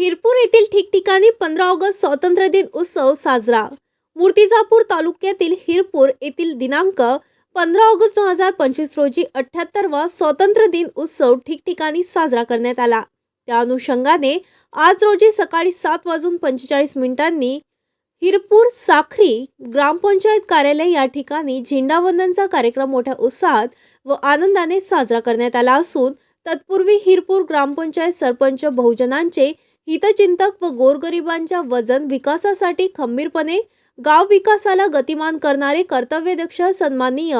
हिरपूर येथील ठिकठिकाणी पंधरा ऑगस्ट स्वातंत्र्य दिन उत्सव साजरा. मूर्तिजापूर तालुक्यातील हिरपूर येथील दिनांक पंधरा ऑगस्ट दोन हजार पंचवीस रोजी अठ्याहत्तरवा स्वातंत्र्य दिन उत्सव ठिकठिकाणी साजरा करण्यात आला. त्या अनुषंगाने आज रोजी सकाळी सात वाजून पंचेचाळीस मिनिटांनी हिरपूर साखरी ग्रामपंचायत कार्यालय या ठिकाणी झेंडावंदनचा कार्यक्रम मोठ्या उत्साहात व आनंदाने साजरा करण्यात आला असून तत्पूर्वी हिरपूर ग्रामपंचायत सरपंच बहुजनांचे हितचिंतक व गोरगरिबांच्या वजन विकासासाठी खंबीरपणे गाव विकासाला गतिमान करणारे कर्तव्यदक्ष सन्माननीय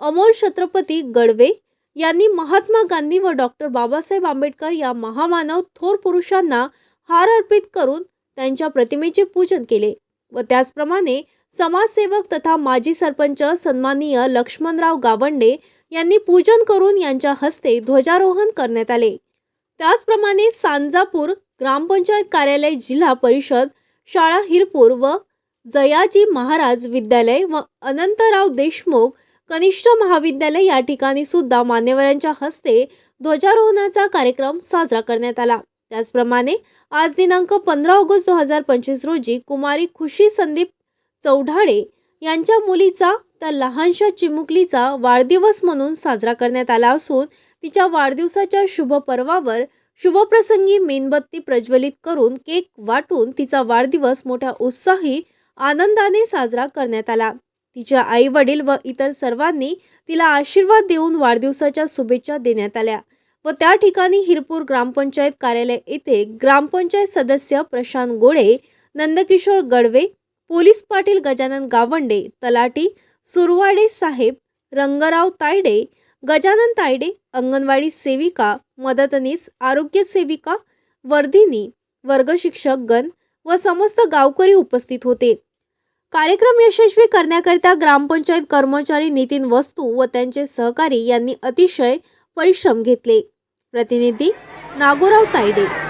अमोल छत्रपती गडवे यांनी महात्मा गांधी व डॉक्टर बाबासाहेब आंबेडकर या महामानव थोर पुरुषांना हार अर्पित करून त्यांच्या प्रतिमेचे पूजन केले व त्याचप्रमाणे समाजसेवक तथा माजी सरपंच सन्माननीय लक्ष्मणराव गावंडे यांनी पूजन करून यांच्या हस्ते ध्वजारोहण करण्यात आले. त्याचप्रमाणे सांजापूर ग्रामपंचायत कार्यालय जिल्हा परिषद शाळा हिरपूर व जयाजी महाराज विद्यालय व अनंतराव देशमुख कनिष्ठ महाविद्यालय या ठिकाणी सुद्धा मान्यवरांच्या हस्ते ध्वजारोहणाचा कार्यक्रम साजरा करण्यात आला. त्याचप्रमाणे आज दिनांक पंधरा ऑगस्ट दोन हजार पंचवीस रोजी कुमारी खुशी संदीप चौढाळे यांच्या मुलीचा त्या लहानशा चिमुकलीचा वाढदिवस म्हणून साजरा करण्यात आला असून तिच्या वाढदिवसाच्या शुभ पर्वावर शुभप्रसंगी मेणबत्ती प्रज्वलित करून केक वाटून तिचा वाढदिवस मोठ्या उत्साही आनंदाने साजरा करण्यात आला. तिच्या आई वडील व इतर सर्वांनी तिला आशीर्वाद देऊन वाढदिवसाच्या शुभेच्छा देण्यात आल्या व त्या ठिकाणी हिरपूर ग्रामपंचायत कार्यालय येथे ग्रामपंचायत सदस्य प्रशांत गोळे नंदकिशोर गडवे पोलीस पाटील गजानन गावंडे तलाटी सुरवाडे साहेब रंगराव तायडे गजानन तायडे अंगणवाडी सेविका मदतनीस आरोग्य सेविका वर्धिनी वर्गशिक्षक गण व समस्त गावकरी उपस्थित होते. कार्यक्रम यशस्वी करण्याकरिता ग्रामपंचायत कर्मचारी नितीन वस्तू व त्यांचे सहकारी यांनी अतिशय परिश्रम घेतले. प्रतिनिधी नागोराव तायडे.